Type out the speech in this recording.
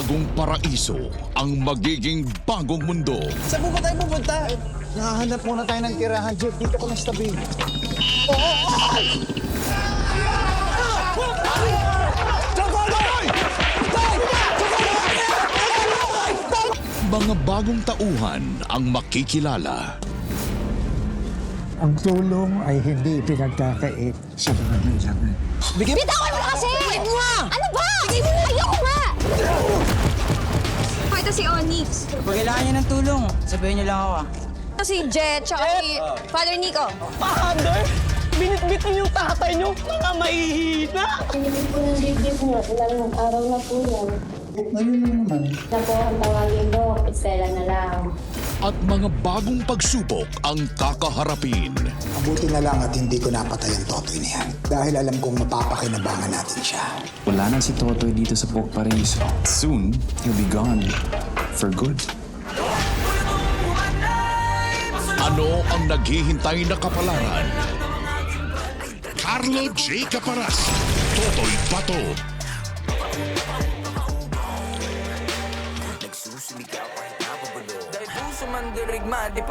bagong paraiso ang magiging bagong mundo. Saan po ba tayo pupunta? Nakahanap muna tayo ng tirahan, Jeff. Dito ko na sa tabi. Mga bagong tauhan ang makikilala. Ang tulong ay hindi pinagkakait sa mga kailangan. Bigyan Bitawan mo kasi! Ano ba? Ito si Onyx. Pag kailangan niyo ng tulong, sabihin niyo lang ako ah. Ito si Jet, tsaka si Father Nico. Father, binitbit niyo yung tatay niyo. Mga mahihina. Hindi po ng dibdib niya. Ilang araw na po yan. Ngayon na naman, Na po ang tawagin do, Estela na lang. At mga bagong pagsubok ang kakaharapin. Mabuti na lang at hindi ko napatay ang Totoy na yan. Dahil alam kong mapapakinabangan natin siya. Wala na si Totoy dito sa Pork Paraiso. Soon, he'll be gone. For good. Ano ang naghihintay na kapalaran? Carlo J. Caparas, Totoy Pato. Dahil puso man dirigma, di pa